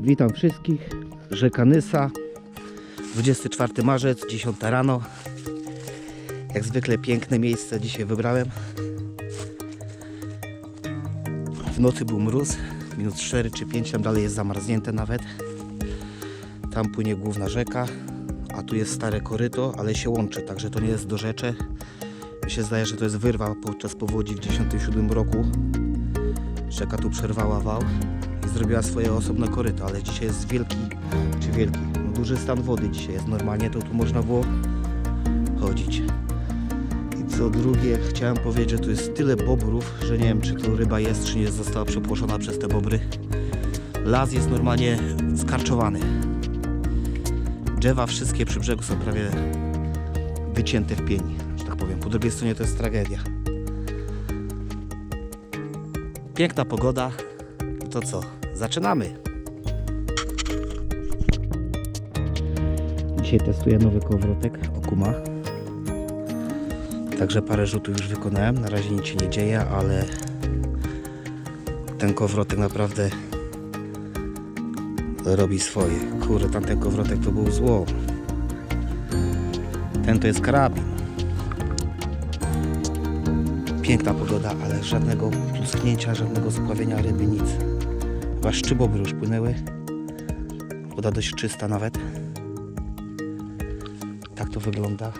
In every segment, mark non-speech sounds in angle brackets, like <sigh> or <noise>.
Witam wszystkich. Rzeka Nysa. 24 marzec, 10 rano. Jak zwykle piękne miejsce dzisiaj wybrałem. W nocy był mróz, minus 4 czy 5, tam dalej jest zamarznięte nawet. Tam płynie główna rzeka, a tu jest stare koryto, ale się łączy, także to nie jest do rzeczy. Mi się zdaje, że to jest wyrwa podczas powodzi w 1997 roku. Rzeka tu przerwała wał i zrobiła swoje osobne koryto, ale dzisiaj jest wielki, czy wielki, no duży stan wody dzisiaj jest. Normalnie to tu można było chodzić. I co drugie, chciałem powiedzieć, że tu jest tyle bobrów, że nie wiem, czy to ryba jest, czy nie została przepłoszona przez te bobry. Las jest normalnie skarczowany. Drzewa wszystkie przy brzegu są prawie wycięte w pień, że tak powiem. Po drugiej stronie to jest tragedia. Piękna pogoda. To co? Zaczynamy. Dzisiaj testuję nowy kołowrotek Okuma. Także parę rzutów już wykonałem. Na razie nic się nie dzieje, ale ten kołowrotek naprawdę robi swoje. Kurde, tamten kołowrotek to był zło. Ten to jest karabin. Piękna pogoda, ale żadnego plusknięcia, żadnego spławienia ryby, nic. Chyba szczybobry już płynęły. Woda dość czysta nawet. Tak to wygląda.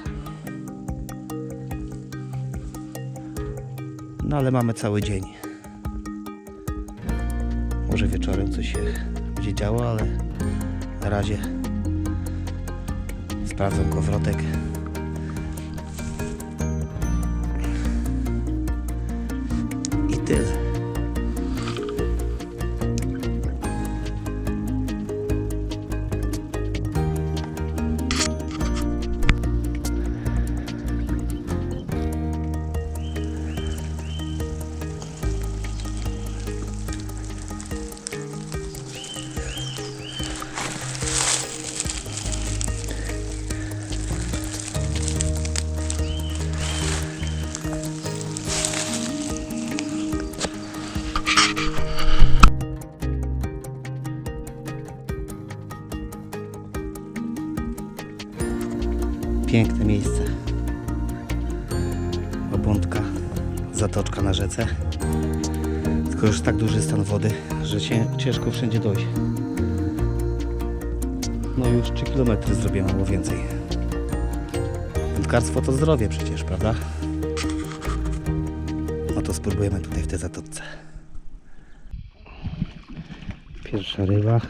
No ale mamy cały dzień. Może wieczorem coś się będzie działo, ale na razie sprawdzam kowrotek. Piękne miejsce. Obłądka, zatoczka na rzece. Tylko już tak duży stan wody, że cię, ciężko wszędzie dojść. No już 3 km zrobiłem albo więcej. Wędkarstwo to zdrowie przecież, prawda? No to spróbujemy tutaj w tej zatoczce. Pierwsza ryba.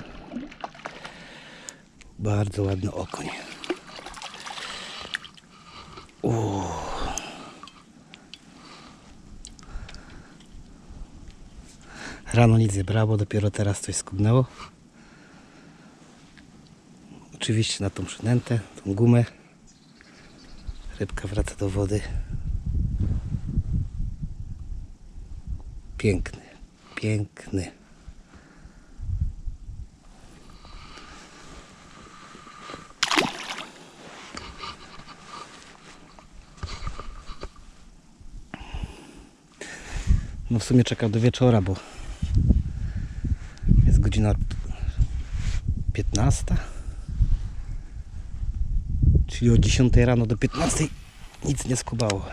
Bardzo ładny okoń. Rano nic nie brało, dopiero teraz coś skubnęło. Oczywiście na tą przynętę, tą gumę. Rybka wraca do wody. Piękny, piękny. No w sumie czekał do wieczora, bo godzina 15. Czyli od 10 rano do 15 nic nie skubało.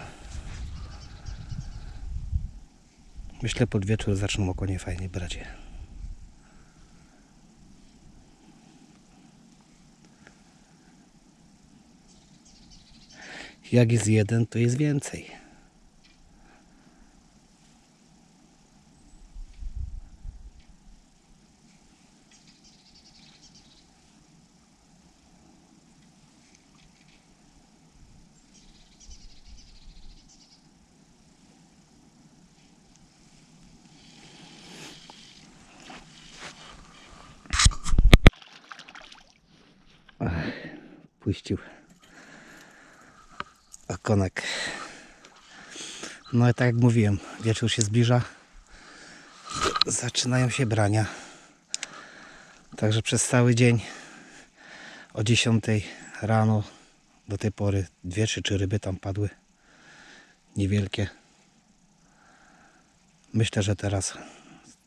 Myślę pod wieczór zaczną okonie fajnie brać. Jak jest jeden, to jest więcej. Puścił okonek. No i tak jak mówiłem, wieczór się zbliża. Zaczynają się brania. Także przez cały dzień o 10 rano do tej pory dwie czy trzy ryby tam padły. Niewielkie. Myślę, że teraz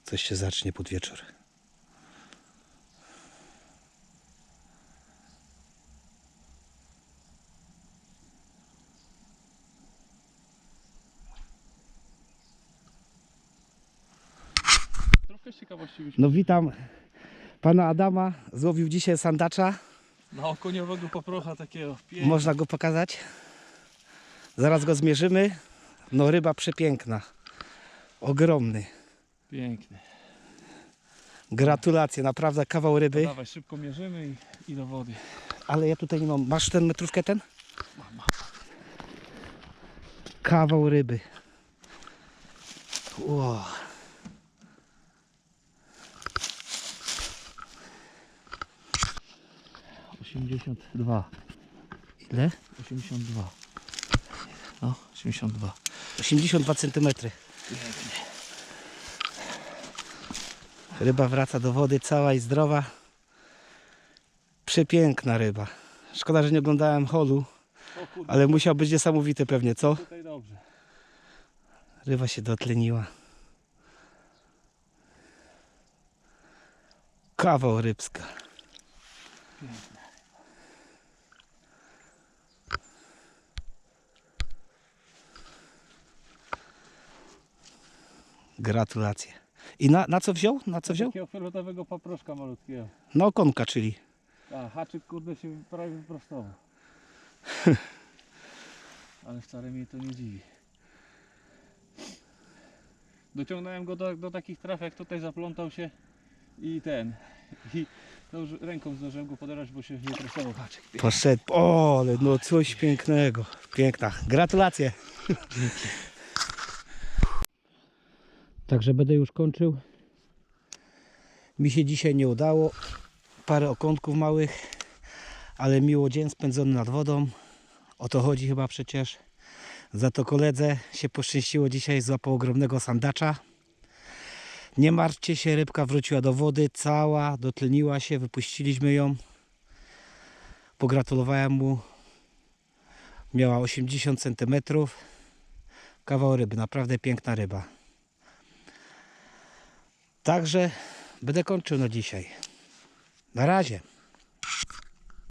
coś się zacznie pod wieczór. Z ciekawości. No witam pana Adama. Złowił dzisiaj sandacza. No, koniowego poprocha takiego. Pięknie. Można go pokazać. Zaraz go zmierzymy. No ryba przepiękna. Ogromny. Piękny. Gratulacje, naprawdę kawał ryby. Dawaj, szybko mierzymy i, i do wody. Ale ja tutaj nie mam. Masz ten metrówkę ten? Kawał ryby. Wow. Osiemdziesiąt dwa. Ile? Osiemdziesiąt dwa. No, osiemdziesiąt dwa. 82 cm. Ryba wraca do wody cała i zdrowa. Przepiękna ryba. Szkoda, że nie oglądałem holu, ale musiał być niesamowity pewnie, co? Ryba się dotleniła. Kawał rybska. Gratulacje. I na, na co wziął? Na co wziął? Takiego fioletowego paproszka malutkiego. Na okonka, czyli. A, haczyk kurde się prawie wyprostował. <laughs> Ale wcale mnie to nie dziwi. Dociągnąłem go do, do takich traf, jak tutaj zaplątał się i ten. I to już ręką zdążyłem go poderać, bo się wyprostował haczyk. Poszedł. O, ale no coś pięknego. Piękna. Gratulacje. Także będę już kończył. Mi się dzisiaj nie udało. Parę okątków małych, ale miło dzień spędzony nad wodą. O to chodzi chyba przecież. Za to koledze się poszczęściło dzisiaj, złapał ogromnego sandacza. Nie martwcie się, rybka wróciła do wody, cała, dotleniła się, wypuściliśmy ją. Pogratulowałem mu. Miała 80 cm. Kawał ryby, naprawdę piękna ryba. Także będę kończył na dzisiaj. Na razie.